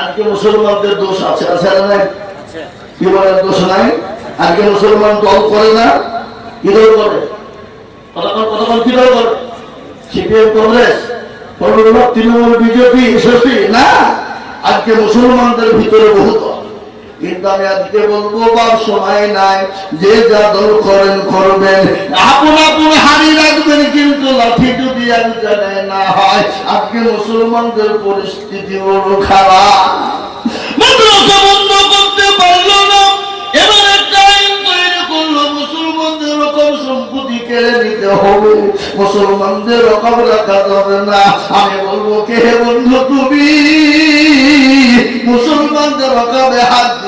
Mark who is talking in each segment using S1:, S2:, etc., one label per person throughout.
S1: আজকে মুসলমানদের দোষ আছে আছে না নাই? কি বলে দোষ নাই? আজকে মুসলমান দল করে না? কি দল করে? কতক্ষণ কতক্ষণ কি দল করে? CPM Congress Trinamool BJP SSP না? আজকে মুসলমানদের ভিতরে বহু দল। মুসলমানদের পরিস্থিতি বড় খারাপ। বন্ধ করতে পারল না। এবার একটা আইন তৈরি করল, মুসলমানদের রকম সম্পত্তি কেড়ে নিতে হবে। মুসলমানদের রকম রাখা যাবে না। আমি বলব, কে বন্ধু তুমি? মুসলমানদের রকমে হাত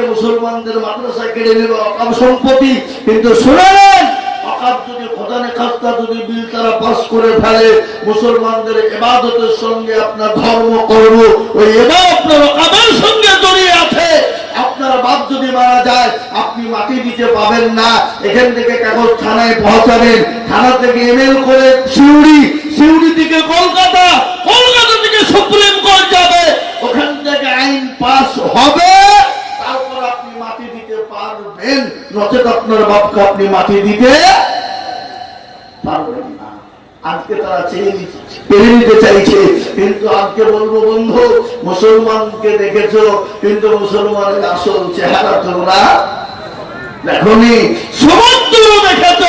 S1: আজকে মুসলমানদের মাদ্রাসা কেড়ে নেবে অকাম সম্পত্তি, কিন্তু শুনেন অকাম যদি খোদানে খাস্তা, যদি বিল তারা পাস করে ফেলে, মুসলমানদের এবাদতের সঙ্গে আপনার ধর্ম ওই এবার আপনার অকামের সঙ্গে জড়িয়ে আছে। আপনার বাপ যদি মারা যায়, আপনি মাটি দিতে পাবেন না। এখান থেকে কাগজ থানায় পৌঁছাবেন। থানা থেকে ইমেল করে শিউড়ি শিউড়ি থেকে কলকাতা থেকে সুপ্রিম কোর্ট যাবে ওখান থেকে আইন পাস হবে তারপর আপনি মাটি দিতে পারবেন নচেত আপনার বাপকে আপনি মাটি দিতে পারবেন না। আজকে তারা চেয়ে চাইছে। কিন্তু আজকে বলব, বন্ধু, মুসলমানকে দেখেছ? কিন্তু মুসলমানের আসল চেহারা তোমরা দেখনি। সমুদ্র দেখেছ,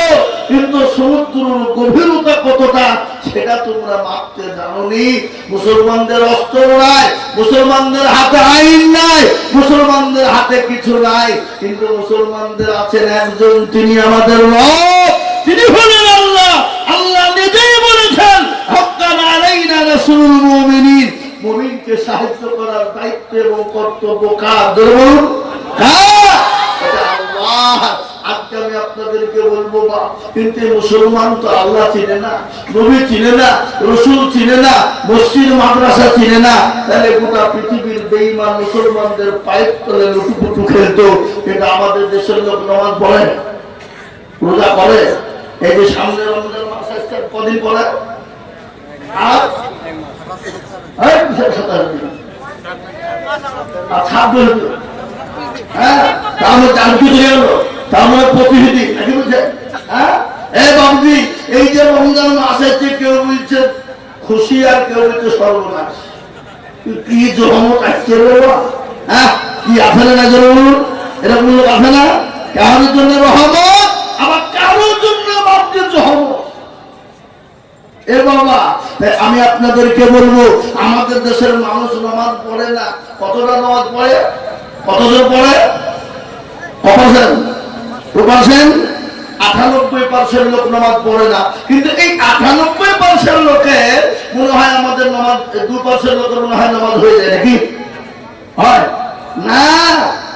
S1: কিন্তু সমুদ্রের গভীরতা কতটা? সেটা তোমরা মাপতে জানোনি। মুসলমানদের অস্ত্র নাই, মুসলমানদের হাতে আইন নাই, মুসলমানদের হাতে কিছু নাই। কিন্তু মুসলমানদের আছেন একজন, তিনি আমাদের তিনি হলেন আল্লাহ। আল্লাহ নিজেই বলেছেন সাহায্য করার দায়িত্ব এবং কর্তব্য কার? বলুন এটা আল্লাহ আজকে আমি আপনাদেরকে বলব, বা কিন্তু মুসলমান তো আল্লাহ চিনে না, নবী চিনে না, রসুল চিনে না, মসজিদ, মাদ্রাসা চিনে না, তাহলে গোটা পৃথিবীর বেইমান মুসলমানদের পাইপ তলে লুটুপুটু খেলতো। কিন্তু আমাদের দেশের লোক নামাজ পড়ে, রোজা করে এই যে সামনে রমজান মাস আসছে, কদিন পরে আর ছাব্বিশ হ্যাঁ আর কিছু গেল। তার প্রতিনিধি নাকি বলছে? হ্যাঁ? এ এই যে রমজান কেউ বলছে খুশি আর কেউ বলছে সর্বনাশ। কি আসছে হ্যাঁ? কি আছে না জরুর আছে না? কারোর জন্য রহমত, আবার কারোর জন্য এ বাবা আমি আপনাদেরকে বলব, আমাদের দেশের মানুষ নামাজ পড়ে না। কতটা নামাজ পড়ে? কতজন পড়ে? পার্সেন্ট আটানব্বই পার্সেন্ট লোক নামাজ পড়ে না। কিন্তু এই আটানব্বই পার্সেন্ট লোকের মনে হয় আমাদের নামাজ দু পার্সেন্ট লোকের মনে হয় নামাজ হয়ে যায় নাকি? হয়। না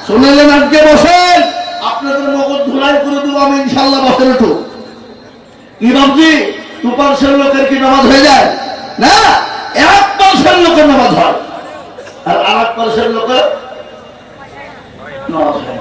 S1: শুনেলেন আজকে বসেন আপনাদের মগজ ধুলাই করে দেবো আমি ইনশাল্লাহ বসেন একটু। কি ভাবছি দু পার্সেন্ট লোকের কি নামাজ হয়ে যায়? না এক পার্সেন্ট লোকের নামাজ হয়। আর আর এক পার্সেন্ট লোকের নামাজ হয়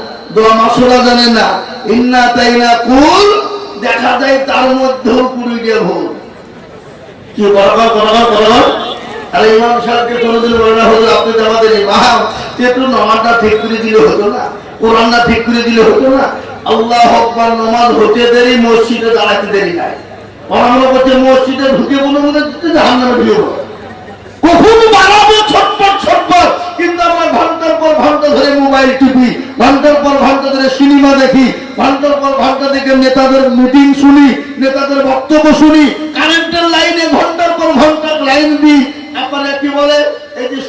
S1: দোয়া মাসুরা জানে না। ইন্না তাই না কুল, দেখা যায় তার মধ্যেও কুড়ি দিয়ে কি বরাবর ইমাম সাহেবকে বলে না হলো আপনি তো আমাদের ইমাম। একটু ঠিক করে দিলে হতো না? কোরআনটা ঠিক করে দিলে হতো না? আল্লাহ হকবার নামাজ হতে দেরি, মসজিদে দাঁড়াতে দেরি নাই। পড়ানো করছে মসজিদে ঢুকে বলে মনে হচ্ছে জাহান নামে ঢুকে। কখন বাড়াবো ছটপট ছটপট। কিন্তু আমার ঘণ্টার পর ঘণ্টা ধরে মোবাইল টিপি ঘণ্টার পর ঘণ্টা ধরে সিনেমা দেখি ঘণ্টার পর ঘণ্টা থেকে নেতাদের মিটিং শুনি, নেতাদের বক্তব্য শুনি, কারেন্টের লাইনে ঘণ্টার পর ঘণ্টার লাইন দিই। কি বলে, এই যে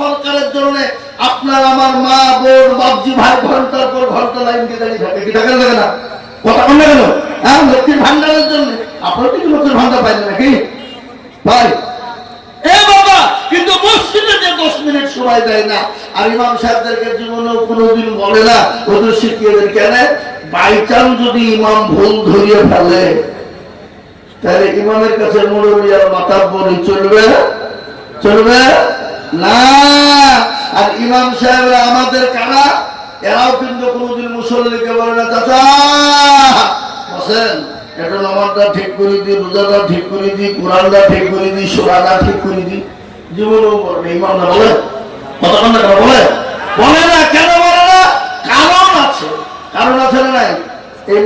S1: সরকারের জন্য আপনার আমার মা, বোন, বাপজি, ভাই, ঘণ্টার পর ঘণ্টা লাইন দিয়ে দাঁড়িয়ে থাকে। কি থাকে না? কথা বলে গেল হ্যাঁ লক্ষ্মীর ভান্ডারের জন্য। লক্ষ্মীর ভান্ডার পাইলেন নাকি? ভাই, এবার মসজিদে দশ মিনিট সময় দেয় না। আর ইমাম সাহেবদেরকে কোনোদিন বলে না ওদের কেন? বাই যদি ইমাম ভুল ধরিয়ে ফেলে, তাহলে ইমামের কাছে মুরব্বিয়ার মাথা বলি, চলবে? চলবে? না। আর ইমাম সাহেবরা আমাদের কারা? এরাও কিন্তু কোনোদিন মুসল্লিকে বলে না, চাচা এটা নামাজটা ঠিক করে দিই, রোজাটা ঠিক করে দিই, কোরআনটা ঠিক করে দিই, সোরাটা ঠিক করে দিই। না কেন আছে। কারণ আছে না এই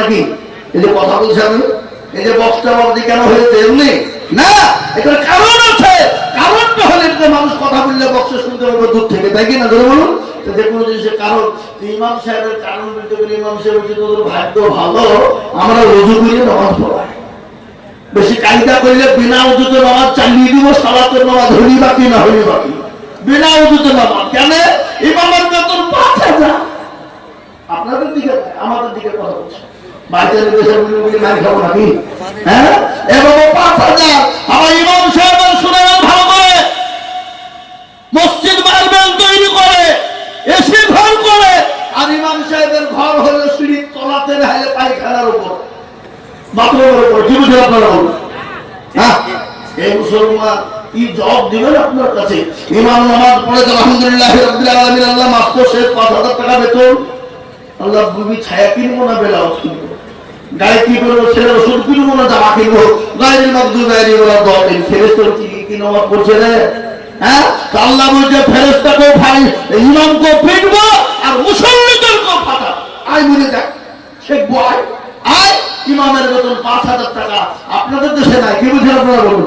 S1: নাকি? কথা আমি, এই যে বক্সটা বক্সি কেন না কারণ আছে। কারণটা হলে যে মানুষ কথা বললে বক্স শুনতে পারবে দূর থেকে, তাই কি না? ধরে বলুন। যে কোনো জিনিসের কারণ, ইমাম সাহেবের কারণ বলতে গেলে ইমাম সাহেব ভাগ্য ভালো, আমরা রজু করে, নামাজ পড়াই বেশি কায়দা করলে বিনা উজুতে নামাজ চালিয়ে দিব, সালাতের নামাজ হলি বাকি না হলি বাকি বিনা উজুতে নামাজ। কেন? ইমামের বেতন পাঁচ হাজার। আপনাদের দিকে আমাদের দিকে কথা নাকি? হ্যাঁ? ভালো করে তৈরি করে করে, আর তলাতে উপর। কি হ্যাঁ? এই মুসলমান কি জব দিবেন আপনার কাছে? ইমাম নামাজ পড়ে তো আলহামদুলিল্লাহ রাব্বিল আলামিন, আল্লাহ মাফ করছে 5000 টাকা বেতন। আল্লাহ বুবি ছায়া কিনবো না ব্লাউজ কিনবো? গায়ে কি করব ছেলে ওষুধ কিনবো না, জামা কিনবো? গায়ের মধ্যে গায়ের ওরা দলেন ফেরেস্তর কি কি নামাজ পড়ছে রে? হ্যাঁ? দেখ শেখ বয় ইমামের বেতন পাঁচ হাজার টাকা। আপনাদের দেশে নাই, কি বুঝে আপনারা বলুন?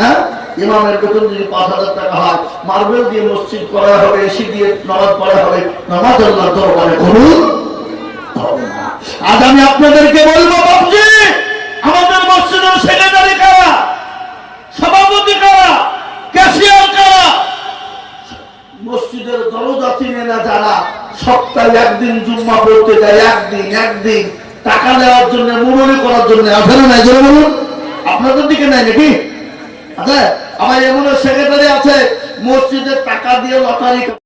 S1: হ্যাঁ? ইমামের বেতন যদি পাঁচ হাজার টাকা হয়, মার্বেল দিয়ে মসজিদ করা হবে, এসি দিয়ে নামাজ পড়া হবে, নামাজ আল্লাহ করুন আজ আমি আপনাদেরকে বলব বাবজি আমাদের মসজিদের সেক্রেটারি কারা সভাপতি কারা ক্যাশিয়ার কারা মসজিদের একদিন একদিন একদিন। টাকা করার বলুন। আপনাদের দিকে নাকি? আচ্ছা আমার এমন সেক্রেটারি আছে মসজিদের টাকা দিয়ে লটারি